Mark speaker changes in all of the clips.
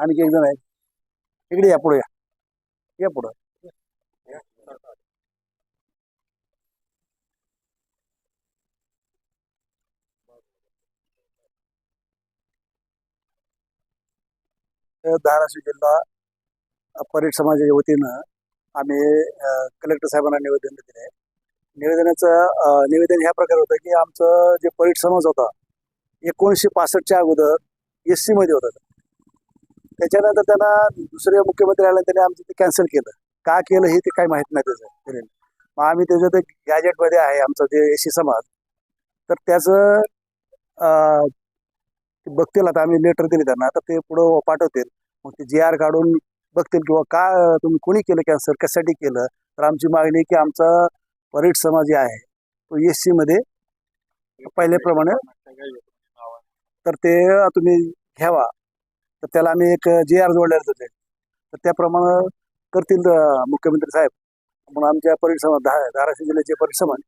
Speaker 1: आणखी एक जण आहे इकडे या पुढे या. या पुढं. धाराशिव जिल्हा अ, समाजाच्या वतीनं आम्ही कलेक्टर साहेबांना निवेदन दिले निवेदनाचं निवेदन ह्या प्रकारे होतं की आमचं जे परीट समाज होता एकोणीसशे पासष्टच्या अगोदर एस सीमध्ये होता. त्याच्यानंतर त्यांना दुसरे मुख्यमंत्री आले त्यांनी आमचं ते कॅन्सल केलं. का केलं हे ते काही माहीत नाही त्याचं तरी मग आम्ही त्याचं ते गॅजेटमध्ये आहे आमचं जे एस सी समाज. तर त्याचं बघतील आता आम्ही लेटर दिले त्यांना. तर ते पुढं पाठवतील. मग ते जी आर काढून बघतील किंवा का तुम्ही कोणी केलं कॅन्सर कशासाठी केलं? तर आमची मागणी की आमचा परीट समाज जे आहे तो एस सी मध्ये पहिल्याप्रमाणे तर ते तुम्ही घ्यावा. तर त्याला आम्ही एक जी आर जोडलेलं होते. तर त्याप्रमाणे करतील मुख्यमंत्री साहेब. म्हणून आमच्या धा धाराशिव जिल्ह्याचे परीट समाज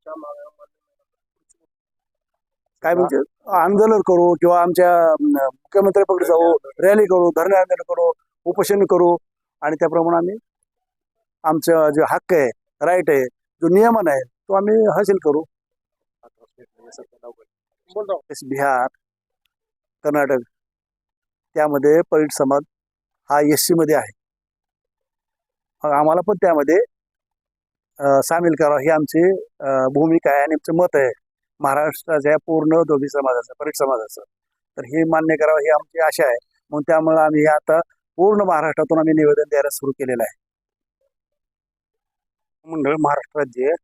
Speaker 1: काय म्हणजे आंदोलन करू किंवा आमच्या अं, मुख्यमंत्र्याकडे जाऊ रॅली करू धरणे आंदोलन करू उपोषण करू. आणि त्याप्रमाणे आम्ही आमचं जे हक्क आहे राईट आहे जो नियमन आहे तो आम्ही हासिल करू. बिहार कर्नाटक. त्यामध्ये परीट समाज हा एसमध्ये आहे. मग आम्हाला पण त्यामध्ये सामील करावं ही आमची भूमिका आहे आणि आमचं मत आहे. महाराष्ट्राच्या पूर्ण दोघी समाजाचं परीट समाजाचं. तर हे मान्य करावं ही आमची आशा आहे. म्हणून त्यामुळे आम्ही आता पूर्ण महाराष्ट्रातून आम्ही निवेदन द्यायला सुरू केलेलं आहे.
Speaker 2: मंडळ महाराष्ट्र राज्य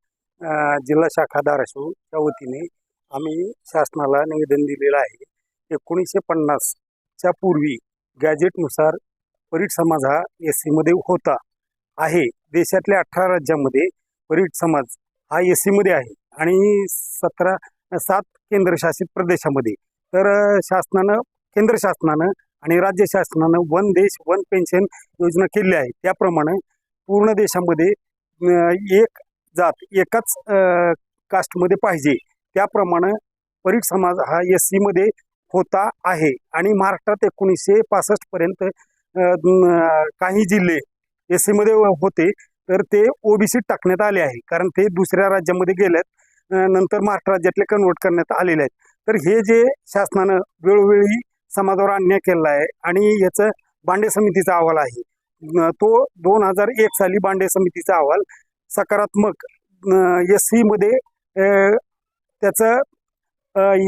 Speaker 2: जिल्हा शाखा धाराशिवच्या वतीने आम्ही शासनाला निवेदन दिलेलं आहे. एकोणीसशे पन्नास च्या पूर्वी गॅजेटनुसार परीट समाज हा एस सीमध्ये होता आहे. देशातल्या अठरा राज्यामध्ये परीट समाज हा एस सीमध्ये आहे आणि सतरा सात केंद्रशासित प्रदेशामध्ये. तर शासनानं केंद्र शासनानं आणि राज्य शासनानं वन देश वन पेन्शन योजना केली आहे. त्याप्रमाणे पूर्ण देशामध्ये एक जात एकाच कास्टमध्ये पाहिजे. त्याप्रमाणे परीट समाज हा एस सीमध्ये होता आहे. आणि महाराष्ट्रात एकोणीसशे पासष्टपर्यंत काही जिल्हे एस सीमध्ये होते तर ते ओबीसी टाकण्यात आले आहे. कारण ते दुसऱ्या राज्यामध्ये गेलेत नंतर महाराष्ट्र राज्यातले कन्वर्ट करण्यात आलेले आहेत. तर हे जे शासनानं वेळोवेळी समाजावर अन्याय केलेला आहे आणि याचं बांडे समितीचा अहवाल आहे. तो दोन हजार एक साली बांडे समितीचा अहवाल सकारात्मक एस सीमध्ये त्याचं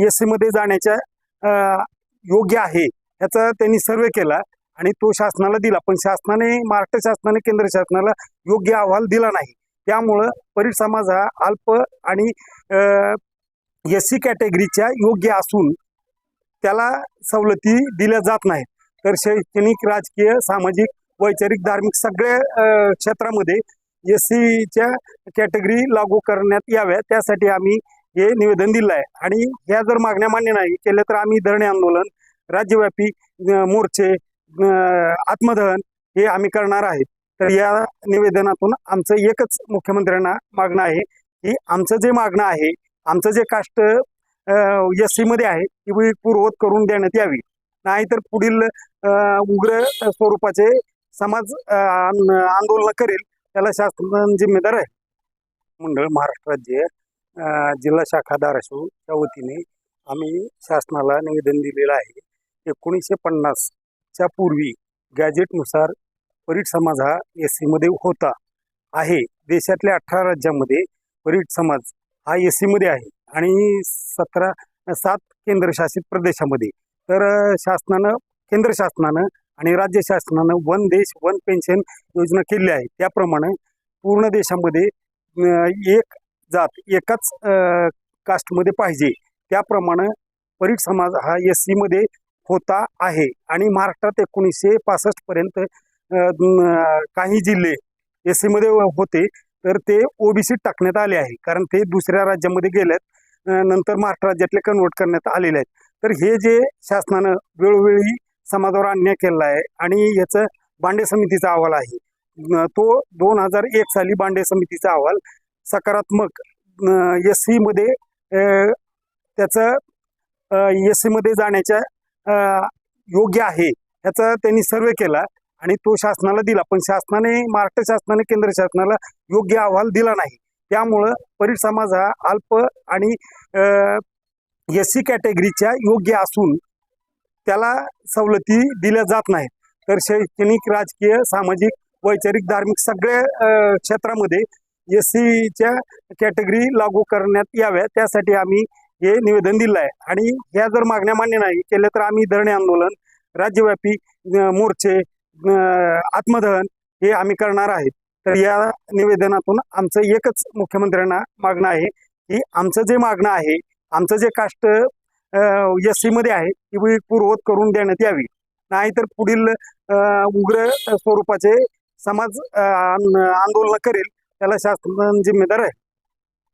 Speaker 2: एस सीमध्ये जाण्याच्या योग्य आहे याचा त्यांनी सर्वे केला आणि तो शासनाला दिला. पण शासनाने महाराष्ट्र शासनाने केंद्र शासनाला योग्य अहवाल दिला नाही. त्यामुळं परीट समाज हा अल्प आणि एस सी कॅटेगरीच्या योग्य असून त्याला सवलती दिल्या जात नाहीत. तर शैक्षणिक राजकीय सामाजिक वैचारिक धार्मिक सगळ्या क्षेत्रामध्ये एस सीच्या कॅटेगरी लागू करण्यात याव्या त्यासाठी आम्ही हे निवेदन दिलं आहे. आणि ह्या जर मागण्या मान्य नाही केल्या तर आम्ही धरणे आंदोलन राज्यव्यापी मोर्चे आत्मदहन हे आम्ही करणार आहेत तर या निवेदनातून आमचं एकच मुख्यमंत्र्यांना मागणं आहे की आमचं जे मागणं आहे आमचं जे काष्ट एसमध्ये आहे ती पूर्वत करून देण्यात यावी. नाहीतर पुढील अ, उग्र स्वरूपाचे समाज आंदोलन करेल त्याला शासन जिम्मेदार आहे. मंडळ महाराष्ट्र राज्य जिल्हा शाखा धाराशिवच्या वतीने आम्ही शासनाला निवेदन दिलेलं आहे. एकोणीसशे पन्नासच्या पूर्वी गॅजेटनुसार परीट समाज हा एस सीमध्ये होता. आहे. देशातल्या अठरा राज्यामध्ये परीट समाज हा एस सीमध्ये आहे आणि सतरा सात केंद्रशासित प्रदेशामध्ये. तर शासनानं केंद्र शासनानं आणि राज्य शासनानं वन देश वन पेन्शन योजना केली आहे त्याप्रमाणे पूर्ण देशामध्ये एक जात एकाच कास्टमध्ये पाहिजे. त्याप्रमाणे परीट समाज हा एस सीमध्ये होता आहे. आणि महाराष्ट्रात एकोणीसशे पासष्टपर्यंत काही जिल्हे एस सीमध्ये होते. तर ते ओबीसी टाकण्यात आले आहे. कारण ते दुसऱ्या राज्यामध्ये गेलेत. नंतर महाराष्ट्र राज्यातले कन्वर्ट करण्यात आलेले आहेत. तर हे जे शासनानं वेळोवेळी समाजावर अन्याय केलेला आहे आणि याचं बांडे समितीचा अहवाल आहे. तो दोन हजार एक साली बांडे समितीचा अहवाल सकारात्मक एस सीमध्ये त्याचं एस सीमध्ये जाण्याच्या योग्य आहे ह्याचा त्यांनी सर्वे केला आणि तो शासनाला दिला. पण शासनाने महाराष्ट्र शासनाने केंद्र शासनाला योग्य अहवाल दिला नाही. त्यामुळं परीट समाज हा अल्प आणि एस सी कॅटेगरीच्या योग्य असून त्याला सवलती दिल्या जात नाहीत. तर शैक्षणिक राजकीय सामाजिक वैचारिक धार्मिक सगळ्या क्षेत्रामध्ये एस सीच्या कॅटेगरी लागू करण्यात याव्या त्यासाठी आम्ही हे निवेदन दिलं आहे आणि ह्या जर मागण्या मान्य नाही केल्या तर आम्ही धरणे आंदोलन राज्यव्यापी मोर्चे आत्मदहन हे आम्ही करणार आहेत. तर या निवेदनातून आमचं एकच मुख्यमंत्र्यांना मागणं आहे की आमचं जे मागणं आहे आमचं जे कास्ट एसमध्ये आहे ती पूर्वत करून देण्यात यावी. नाहीतर पुढील उग्र स्वरूपाचे समाज आंदोलन करेल. त्याला शासन जिम्मेदार आहे.